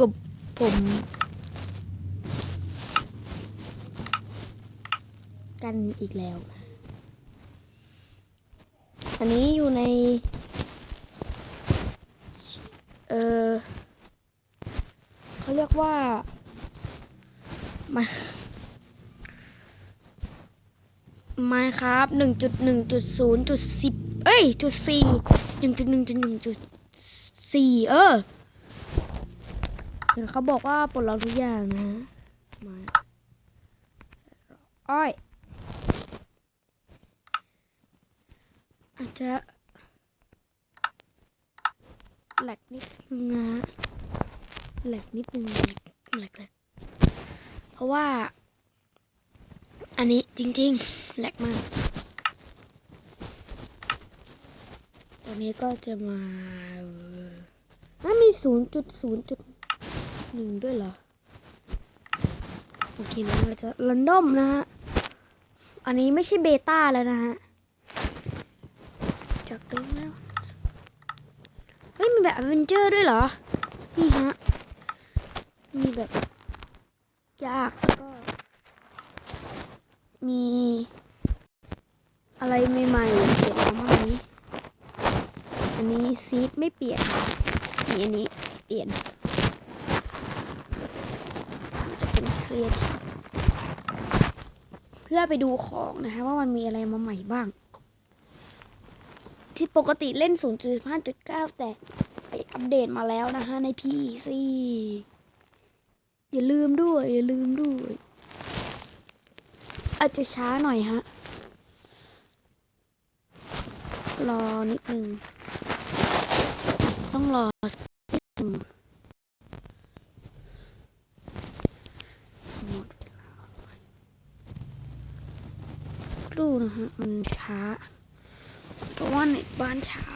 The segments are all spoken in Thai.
กับผมกันอีกแล้ว อันนี้อยู่ใน เออเขาเรียกว่ามามาครับหนึ่งจุดหนึ่งจุดศูนย์จุดสิบเอ้ยจุดสี่หนึ่งจุดหนึ่งจุดหนึ่งจุดสี่เออ นเขาบอกว่าปลดล็อกทุกอย่างนะมาอ้อยอาจจะแหลกนิดนึงนะแหลกนิดนึงแหลกแหลกเพราะว่า อันนี้จริง ๆแหลกมาก ตอนนี้ก็จะมาอะมีศูนย์จุดศูนย์จุด หนึ่งด้วยเหรอ โอเคนะเราจะรันดอมนะฮะ อันนี้ไม่ใช่เบต้าแล้วนะฮะ จากเดิมแล้วเฮ้ยมีแบบอเวนเจอร์ด้วยเหรอ นี่ฮะ มีแบบ ยากแล้วก็ มีอะไรใหม่ๆเปลี่ยนมาบ้างไหมอันนี้ซีดไม่เปลี่ยนนี่อันนี้เปลี่ยน เป็นเครียดเพื่อไปดูของนะคะว่ามันมีอะไรมาใหม่บ้าง ที่ปกติเล่น 0.5.9 แต่ไปอัปเดตมาแล้วนะคะใน PC อย่าลืมด้วย อย่าลืมด้วย อาจจะช้าหน่อยฮะ รอนิดนึง ต้องรอสักนิดนึงหมดเวลา รูนะฮะ มันช้า เพราะว่าเน็ตบ้านช้า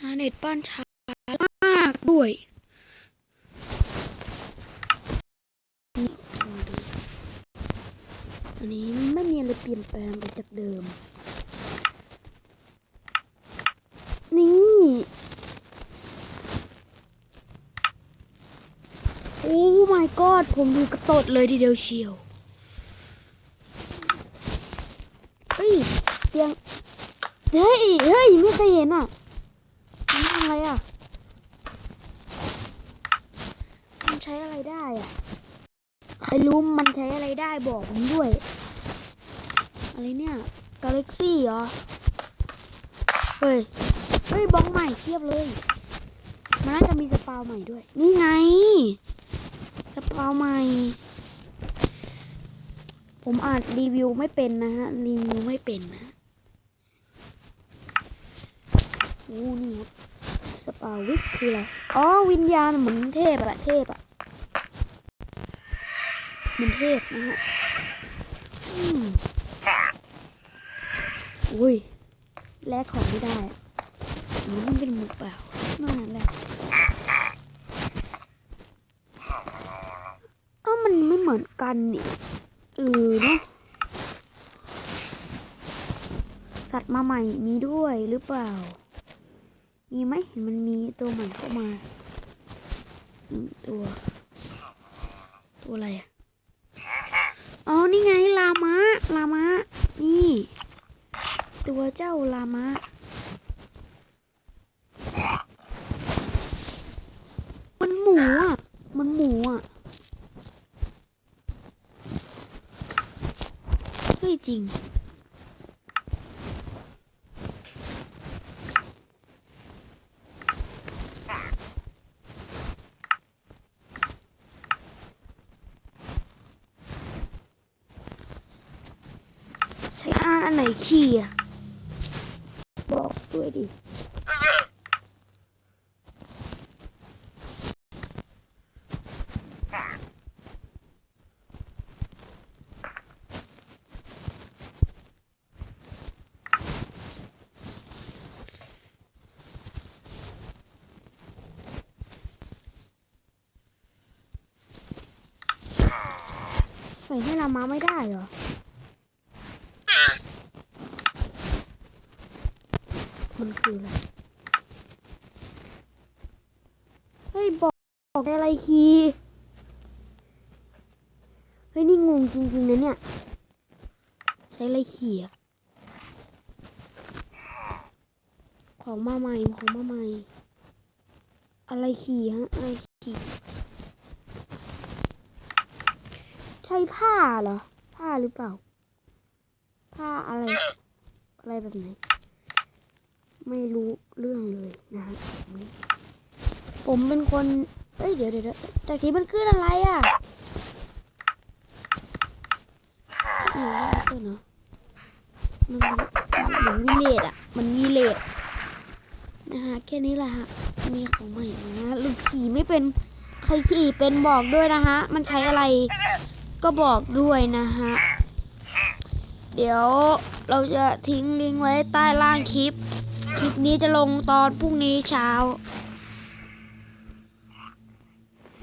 นะเน็ตบ้านช้ามากด้วยอันนี้ไม่มีอะไรเปลี่ยนแปลงไปจากเดิม นี่ โอ้ my god ผมดูกระตดเลยทีเดียวเชียวเฮ้ยเตียงเฮ้ยเฮ้ยไม่เคยเห็นอะมันทำอะไรอะมันใช้อะไรได้อะใครรู้มันใช้อะไรได้บอกผมด้วย อะไรเนี่ยกาแล็กซี่เหรอเฮ้ยเฮ้ยบล็อกใหม่เทียบเลย มันน่าจะมีสปาวใหม่ด้วย นี่ไง สปาวใหม่ ผมอ่านรีวิวไม่เป็นนะฮะ รีวิวไม่เป็นนะโอ้นี่ครับสปาวิกคืออะไร อ๋อ วิญญาณเหมือนเทพอะเทพอะเหมือนเทพนะฮะอุ้ยแลกของไม่ได้อะหรือมันเป็นหมูเปล่านั่นแหละเอ้า เหมือนกันนี่เออเนาะสัตว์มาใหม่มีด้วยหรือเปล่า มีไหมเห็นมันมีตัวใหม่เข้ามาตัว ตัวอะไรอะอ๋อ นี่ไงลามะ ลามะ นี่ ตัวเจ้าลามะ มันหมูอะ มันหมูอะ เฮ้ยจ ริง ใช้อ่านอันไหนขี้อะ บอกด้วยดิ ส่ให้ลามาไม่ได้เหรอมันคืออะไร เฮ้ย บอกบอกอะไรคีเฮ้ย นี่งงจริงๆนะเนี่ย ใช้อะไรขี่อะของมาใหม่ ของมาใหม่ อะไรขี่ฮะ อะไรขี่ ใช่ผ้าเหรอ ผ้าหรือเปล่า ผ้าอะไร อะไรแบบไหน ไม่รู้เรื่องเลยนะฮะผมเป็นคน เอ้ยเดี๋ยวเดี๋ยวเดี๋ยวจากที่มันขึ้นอะไรอะนี่มันขึ้นเหรอมันเหมือนวิเลตอะ มันวิเลตนะฮะแค่นี้แหละฮะ มีของใหม่นะฮะลูกขี่ไม่เป็น ใครขี่เป็นบอกด้วยนะฮะ มันใช้อะไร ก็บอกด้วยนะฮะ เดี๋ยวเราจะทิ้งลิงก์ไว้ใต้ล่างคลิป คลิปนี้จะลงตอนพรุ่งนี้เช้า